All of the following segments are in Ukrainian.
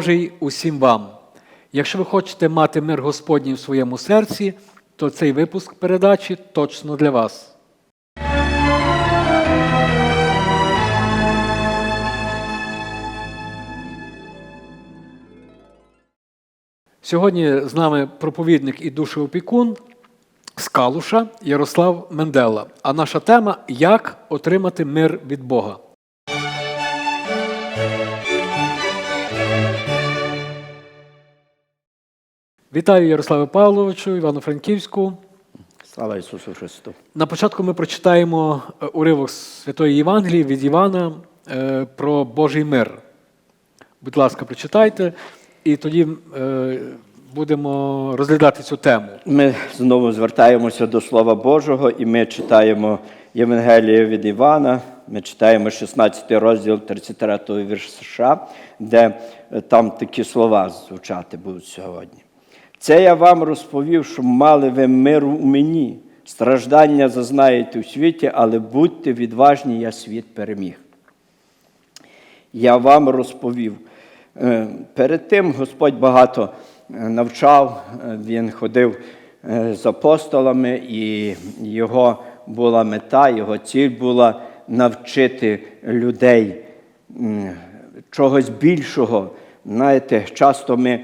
Божий усім вам. Якщо ви хочете мати мир Господній в своєму серці, то цей випуск передачі точно для вас. Сьогодні з нами проповідник і душеопікун з Калуша Ярослав Мендела. А наша тема як отримати мир від Бога. Вітаю Ярославе Павловичу, Івано-Франківську. Слава Ісусу Христу! На початку ми прочитаємо е, уривок Святої Євангелії від Івана е, про Божий мир. Будь ласка, прочитайте, і тоді е, будемо розглядати цю тему. Ми знову звертаємося до Слова Божого, і ми читаємо Євангеліє від Івана. Ми читаємо 16 розділ 33 вірша, де там такі слова звучати будуть сьогодні. Це я вам розповів, щоб мали ви миру у мені. Страждання зазнаєте у світі, але будьте відважні, я світ переміг. Я вам розповів. Е, Перед тим Господь багато е, навчав, е, Він ходив з апостолами, і його була мета, його ціль була навчити людей чогось більшого. Знаєте, часто ми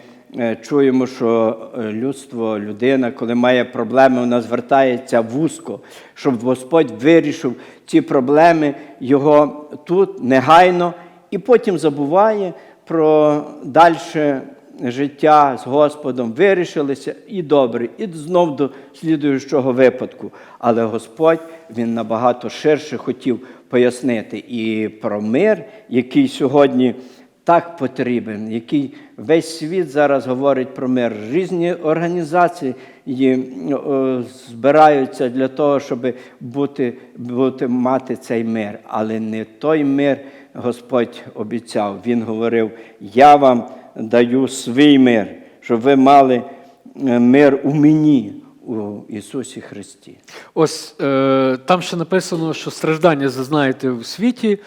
чуємо, що е, людство, людина, коли має проблеми, вона звертається вузько, щоб Господь вирішив ці проблеми його тут негайно, і потім забуває про дальше життя з Господом, вирішилися і добре, і знов до слідуючого випадку. Але Господь Він набагато ширше хотів пояснити і про мир, який сьогодні так потрібен, який весь світ зараз говорить про мир. Різні організації збираються для того, щоб бути, бути, мати цей мир. Але не той мир Господь обіцяв. Він говорив: Я вам даю свій мир, щоб ви мали е, мир у мені, у Ісусі Христі. Ось е, там ще написано, що страждання зазнаєте в світі.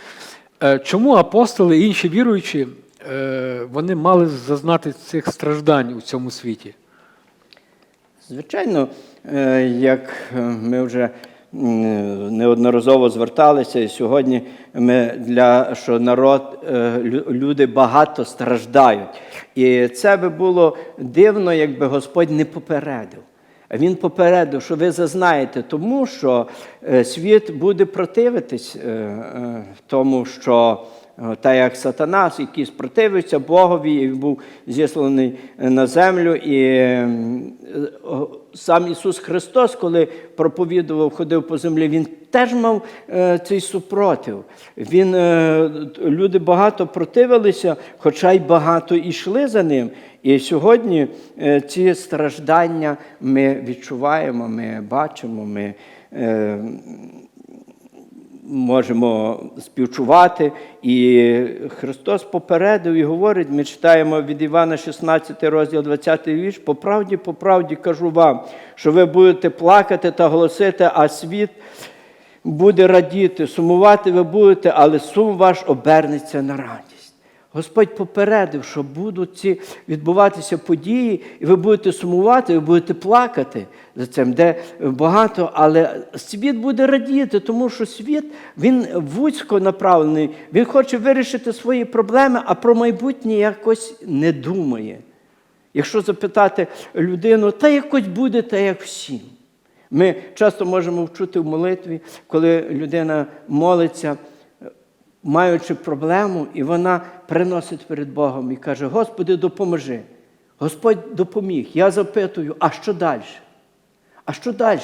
Е, чому апостоли і інші віруючі е, вони мали зазнати цих страждань у цьому світі? Звичайно, е, як ми вже неодноразово зверталися, і сьогодні ми для що народ, люди багато страждають. І це би було дивно, якби Господь не попередив. Він попередив, що ви зазнаєте, тому що е, світ буде противитись е, е, тому, що та як сатанас, який спротивився Богові, і був зісланий на землю. І сам Ісус Христос, коли проповідував, ходив по землі, Він теж мав е, цей супротив. Він, е, люди багато противилися, хоча й багато йшли за ним. І сьогодні е, ці страждання ми відчуваємо, ми бачимо, ми можемо співчувати. І Христос попередив і говорить, ми читаємо від Івана 16 розділ 20 вірш, по правді, по правді кажу вам, що ви будете плакати та голосити, а світ буде радіти, сумувати ви будете, але сум ваш обернеться на радість. Господь попередив, що будуть ці відбуватися події, і ви будете сумувати, ви будете плакати за цим, де багато, але світ буде радіти, тому що світ він вузько направлений, він хоче вирішити свої проблеми, а про майбутнє якось не думає. Якщо запитати людину, та якось буде, та як всім. Ми часто можемо вчути в молитві, коли людина молиться, маючи проблему, і вона приносить перед Богом і каже: Господи, допоможи. Господь допоміг. Я запитую, а що далі? А що далі?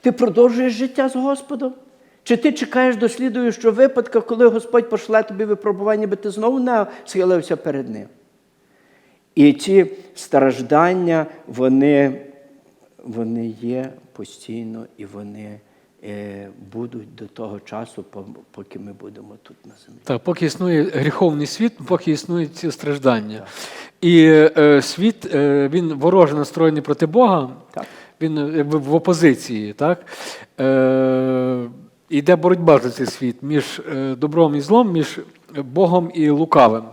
Ти продовжуєш життя з Господом? Чи ти чекаєш до слідуючого випадку, коли Господь пошле тобі випробування, би ти знову не схилився перед Ним? І ці страждання, вони, вони є постійно і вони будуть до того часу, поки ми будемо тут на землі. Так, поки існує гріховний світ, поки існують ці страждання. І е, світ е, він вороже настроєний проти Бога, Так. він е, якби в опозиції. Так? Е, іде боротьба за цей світ між е, добром і злом, між Богом і лукавим.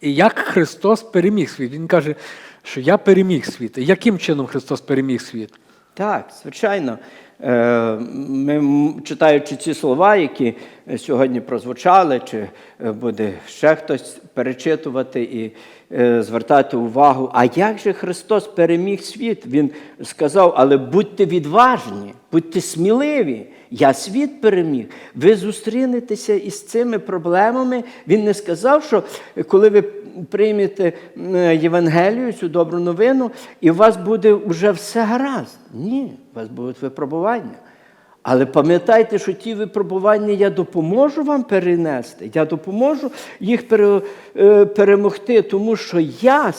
І як Христос переміг світ? Він каже, що я переміг світ. Яким чином Христос переміг світ? Так, звичайно. Е, Ми, читаючи ці слова, які е, сьогодні прозвучали, чи е, буде ще хтось перечитувати і звертати увагу, а як же Христос переміг світ? Він сказав, але будьте відважні, будьте сміливі. Я світ переміг. Ви зустрінетеся із цими проблемами. Він не сказав, що е, коли ви приймете е, Євангелію, цю добру новину, і у вас буде вже все гаразд. Ні, у вас будуть випробування. Але пам'ятайте, що ті випробування я допоможу вам перенести, я допоможу їх е, перемогти, тому що я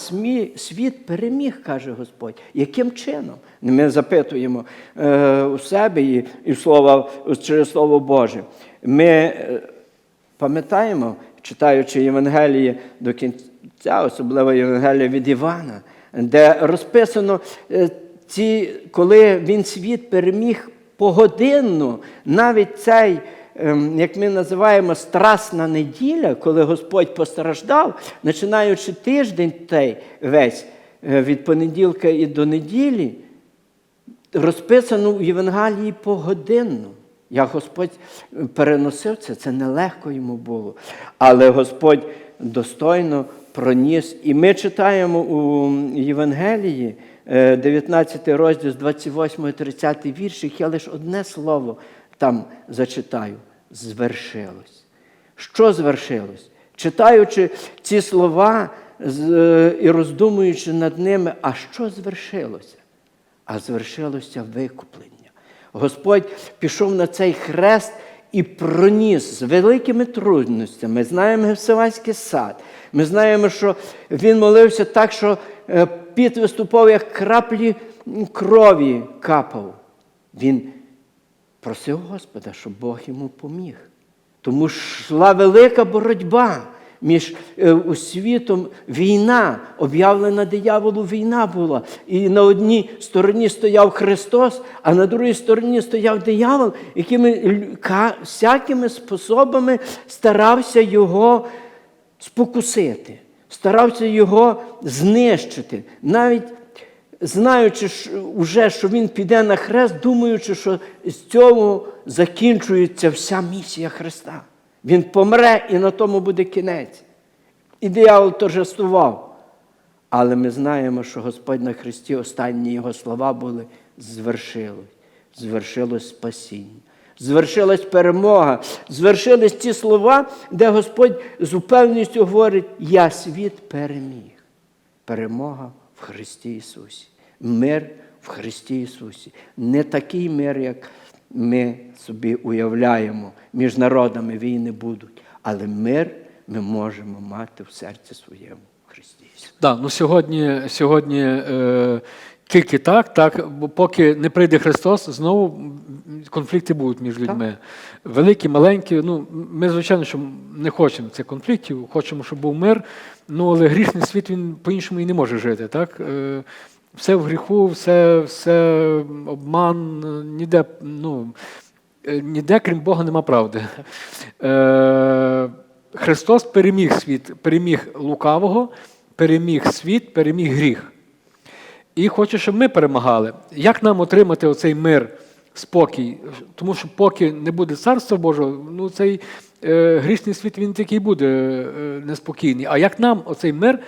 світ переміг, каже Господь. Яким чином? Ми запитуємо е, у себе і, і слова, через Слово Боже. Ми е, пам'ятаємо, читаючи Євангеліє до кінця, особливо Євангелія від Івана, де розписано ці, коли він світ переміг погодинно, навіть цей, ем, як ми називаємо, страсна неділя, коли Господь постраждав, починаючи тиждень той весь е, від понеділка і до неділі, розписано в Євангелії погодинно. Як Господь переносив це, це нелегко йому було. Але Господь достойно проніс. І ми читаємо у Євангелії, 19 розділ з 28 30 вірших, я лише одне слово там зачитаю. Звершилось. Що звершилось? Читаючи ці слова е, і роздумуючи над ними, а що звершилося? а звершилося викуплення. Господь пішов на цей хрест і проніс з великими трудностями. Ми знаємо Гевсиманський сад. Ми знаємо, що він молився так, що під піт виступав, як краплі крові капав. Він просив Господа, щоб Бог йому поміг. Тому йшла велика боротьба між е, у світом війна, об'явлена дияволу війна була. І на одній стороні стояв Христос, а на другій стороні стояв диявол, якими всякими способами старався його спокусити, старався його знищити. Навіть знаючи що- що він піде на хрест, думаючи, що з цього закінчується вся місія Христа. Він помре і на тому буде кінець. І диявол торжествував. Але ми знаємо, що Господь на Христі останні його слова були звершилось. Звершилось спасіння. Звершилась перемога, звершились ті слова, де Господь з упевненістю говорить: Я світ переміг. Перемога в Христі Ісусі. Мир в Христі Ісусі. Не такий мир, як ми собі уявляємо. Між народами війни будуть. Але мир ми можемо мати в серці своєму Христі. Да, ну сьогодні, сьогодні е, тільки так, так, бо поки не прийде Христос, знову конфлікти будуть між людьми. Великі, маленькі. Ну, ми, звичайно, що не хочемо цих конфліктів, хочемо, щоб був мир. Ну, але грішний світ він по-іншому і не може жити. Так? Е, все в гріху, все, все обман, ніде, ну, е, ніде, крім Бога, нема правди. Е, Христос переміг світ, переміг лукавого, переміг світ, переміг гріх. І хоче, щоб ми перемагали. Як нам отримати оцей мир, спокій? Тому що поки не буде царства Божого, ну цей е, грішний світ він такий буде е, неспокійний. А як нам оцей мир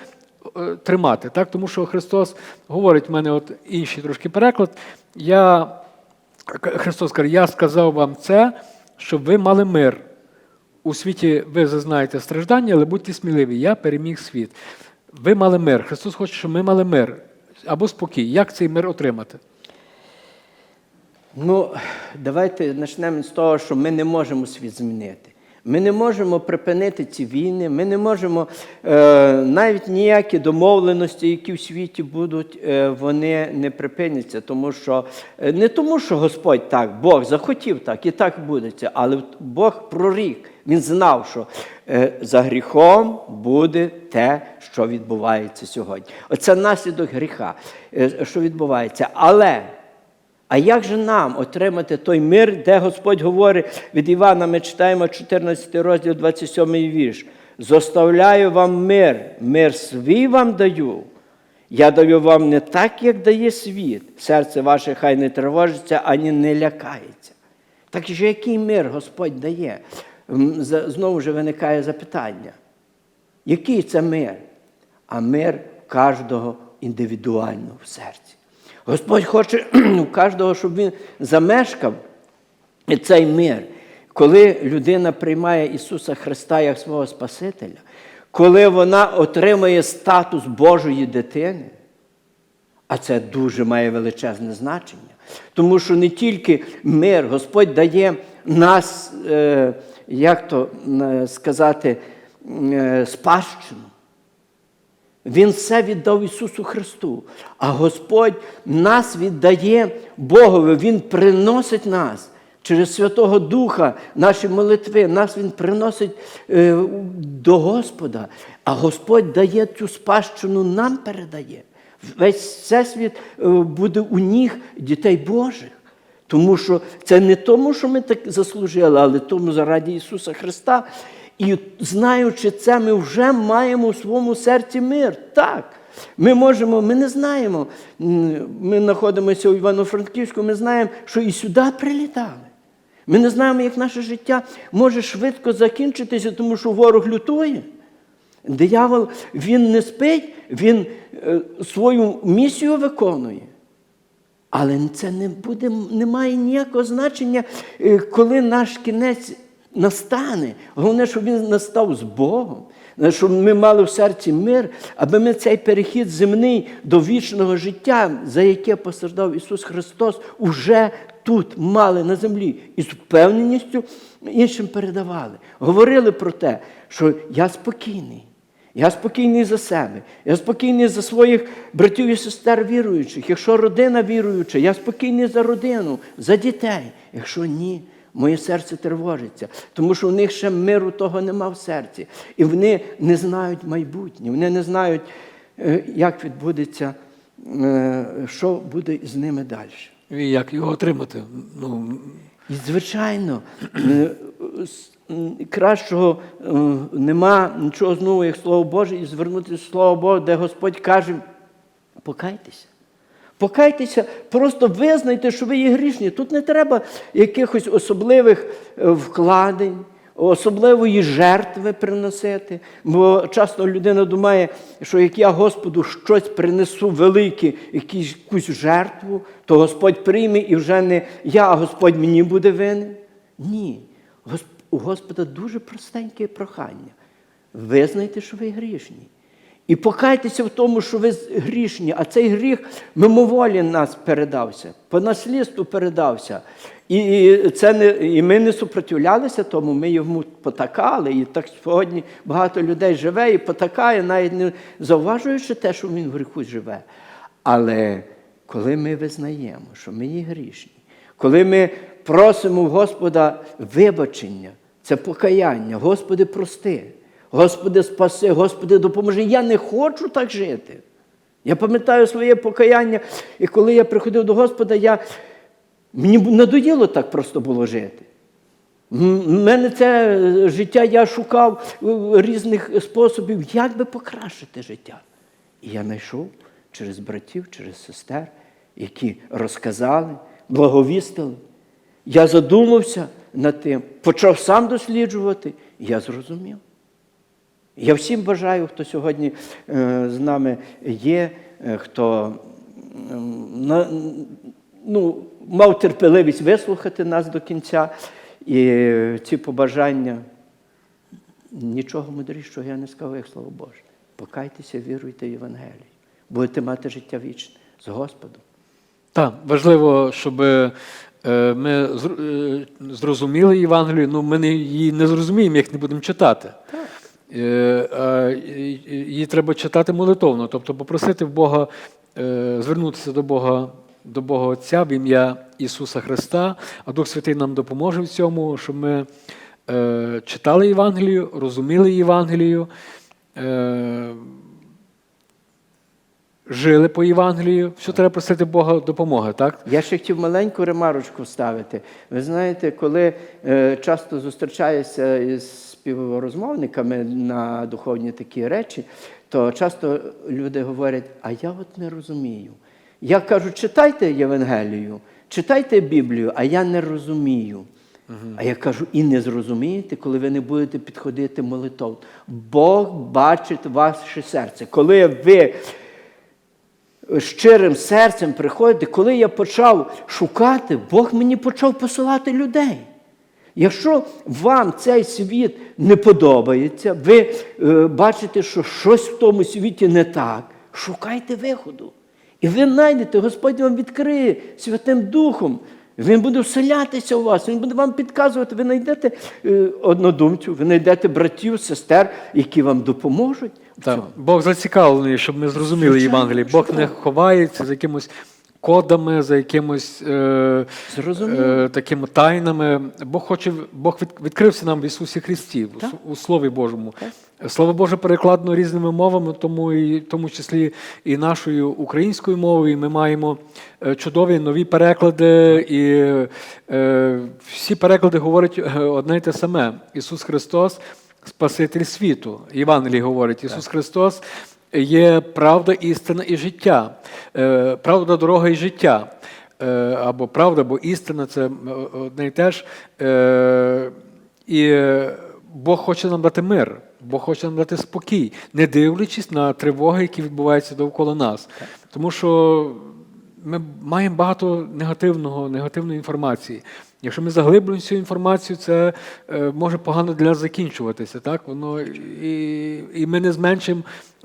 тримати? Так? Тому що Христос говорить в мене от інший трошки переклад. Я, Христос каже, я сказав вам це, щоб ви мали мир. У світі ви зазнаєте страждання, але будьте сміливі, я переміг світ. Ви мали мир. Христос хоче, щоб ми мали мир або спокій. Як цей мир отримати? Ну, давайте почнемо з того, що ми не можемо світ змінити. Ми не можемо припинити ці війни, ми не можемо е, навіть ніякі домовленості, які в світі будуть, е, вони не припиняться. Тому що е, не тому, що Господь так, Бог захотів так, і так буде, але Бог прорік. Він знав, що е, за гріхом буде те, що відбувається сьогодні. Оце наслідок гріха, е, що відбувається. Але а як же нам отримати той мир, де Господь говорить від Івана, ми читаємо 14 розділ, 27 вірш. Зоставляю вам мир, мир свій вам даю. Я даю вам не так, як дає світ. Серце ваше хай не тривожиться, ані не лякається. Так що який мир Господь дає? Знову ж виникає запитання. Який це мир? А мир кожного індивідуально в серці. Господь хоче у кожного, щоб він замешкав цей мир. Коли людина приймає Ісуса Христа як свого Спасителя, коли вона отримує статус Божої дитини, а це дуже має величезне значення. Тому що не тільки мир, Господь дає нас, е, як то е, сказати, е, спадщину. Він все віддав Ісусу Христу. А Господь нас віддає Богові, Він приносить нас через Святого Духа, наші молитви, нас Він приносить е, до Господа. А Господь дає цю спадщину, нам передає. Весь всесвіт е, буде у ніг дітей Божих. Тому що це не тому, що ми так заслужили, але тому заради Ісуса Христа. І знаючи це, ми вже маємо у своєму серці мир. Так. Ми можемо, ми не знаємо. Ми знаходимося у Івано-Франківську, ми знаємо, що і сюди прилітали. Ми не знаємо, як наше життя може швидко закінчитися, тому що ворог лютує. Диявол він не спить, він е, свою місію виконує. Але це не буде, не має ніякого значення, е, коли наш кінець настане. Головне, щоб він настав з Богом, щоб ми мали в серці мир, аби ми цей перехід земний до вічного життя, за яке постраждав Ісус Христос, уже тут мали на землі і з впевненістю іншим передавали. Говорили про те, що я спокійний. Я спокійний за себе, я спокійний за своїх братів і сестер віруючих. Якщо родина віруюча, я спокійний за родину, за дітей. Якщо ні, моє серце тривожиться, тому що в них ще миру того нема в серці. І вони не знають майбутнє, вони не знають, е, як відбудеться, е, що буде з ними далі. І як його отримати? Ну, І, звичайно, е, кращого нема нічого знову, як Слово Боже, і звернутися до Слова Бога, де Господь каже, покайтеся. Покайтеся, просто визнайте, що ви є грішні. Тут не треба якихось особливих е, вкладень, особливої жертви приносити. Бо часто людина думає, що як я Господу щось принесу велике, якусь, якусь жертву, то Господь прийме і вже не я, а Господь мені буде винен. Ні. У Господа дуже простеньке прохання. Визнайте, що ви грішні. І покайтеся в тому, що ви грішні, а цей гріх мимоволі нас передався, по наслідству передався. І, це не, і ми не супротивлялися тому, ми йому потакали. І так сьогодні багато людей живе і потакає, навіть не зауважуючи те, що він в гріху живе. Але коли ми визнаємо, що ми є грішні, коли ми просимо в Господа вибачення, це покаяння, Господи, прости. Господи, спаси, Господи, допоможи. Я не хочу так жити. Я пам'ятаю своє покаяння, і коли я приходив до Господа, я... мені надоїло так просто було жити. У мене це е, життя я шукав е, різних способів, як би покращити життя. І я знайшов через братів, через сестер, які розказали, благовістили. Я задумався над тим, почав сам досліджувати, і я зрозумів. Я всім бажаю, хто сьогодні е, з нами є, е, хто ну, мав терпеливість вислухати нас до кінця. І ці побажання нічого мудрішого я не сказав, як слово Боже. Покайтеся, віруйте в Євангелію. Будете мати життя вічне з Господом. Так, важливо, щоб е, ми зрозуміли Євангелію, ну ми її не зрозуміємо, як не будемо читати. Й- Її треба читати молитовно, тобто попросити в Бога, е, звернутися до Бога, до Бога Отця в ім'я Ісуса Христа, а Дух Святий нам допоможе в цьому, щоб ми е, читали Євангелію, розуміли Євангелію. е, жили по Євангелію, що треба просити Бога допомоги, так? Я ще хотів маленьку ремарочку ставити. Ви знаєте, коли е, часто зустрічаюся із співрозмовниками на духовні такі речі, то часто люди говорять, а я от не розумію. Я кажу, читайте Євангелію, читайте Біблію, а я не розумію. А я кажу, і не зрозумієте, коли ви не будете підходити молитов. Бог бачить ваше серце. Коли ви щирим серцем приходите, коли я почав шукати, Бог мені почав посилати людей. Якщо вам цей світ не подобається, ви е, бачите, що щось в тому світі не так, шукайте виходу. І ви знайдете, Господь вам відкриє Святим Духом. Він буде вселятися у вас, він буде вам підказувати. Ви знайдете е, однодумців, ви знайдете братів, сестер, які вам допоможуть. Так. Бог зацікавлений, щоб ми зрозуміли Євангеліє. Бог не ховається за якимось кодами, за якимось е, е, такими тайнами. Бог хоче, Бог відкрився нам в Ісусі Христі, Так. у Слові Божому. Слово Боже перекладено різними мовами, тому і в тому числі і нашою українською мовою. І ми маємо е, чудові нові переклади, і е, всі переклади говорять е, одне й те саме: Ісус Христос. Спаситель світу. Євангелій говорить, Ісус Христос є правда, істина і життя. Е, Правда, дорога і життя. Е, Або правда, або істина це е, одне і те ж. І Бог хоче нам дати мир, Бог хоче нам дати спокій, не дивлячись на тривоги, які відбуваються довкола нас. Тому що ми маємо багато негативного, негативної інформації. Якщо ми заглиблюємо цю інформацію, це е, може погано для закінчуватися. Так? Воно, і, і ми не зменшимо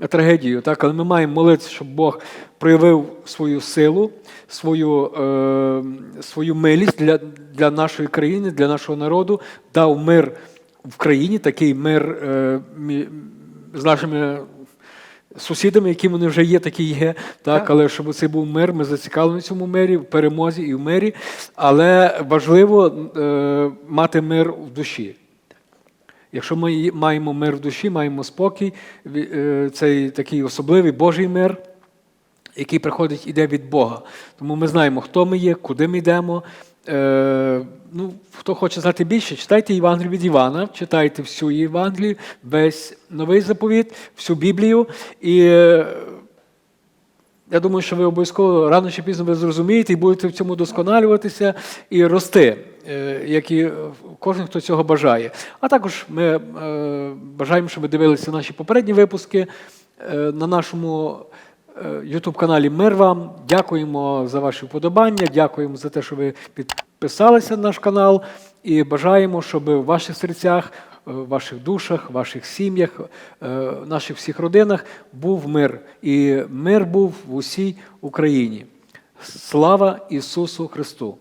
трагедію. Так? Але ми маємо молитися, щоб Бог проявив свою силу, свою, е, свою милість для, для нашої країни, для нашого народу, дав мир в країні, такий мир е, з нашими сусідами, які вони вже є, такі є. Так, Так. але щоб це був мир, ми зацікавлені в цьому мирі, в перемозі і в мирі. Але важливо е, мати мир в душі. Якщо ми маємо мир в душі, маємо спокій, е, цей такий особливий Божий мир, який приходить іде від Бога. Тому ми знаємо, хто ми є, куди ми йдемо. Е, ну, хто хоче знати більше, читайте Євангелію від Івана, читайте всю Євангелію, весь новий заповіт, всю Біблію. І е, я думаю, що ви обов'язково рано чи пізно ви зрозумієте і будете в цьому досконалюватися і рости, е, як і кожен, хто цього бажає. А також ми е, бажаємо, щоб ви дивилися наші попередні випуски е, на нашому youtube каналі Мир вам. Дякуємо за ваші вподобання, дякуємо за те, що ви підписалися на наш канал, і бажаємо, щоб в ваших серцях е, в ваших душах, в ваших сім'ях, е, в наших всіх родинах був мир. І мир був в усій Україні. Слава Ісусу Христу!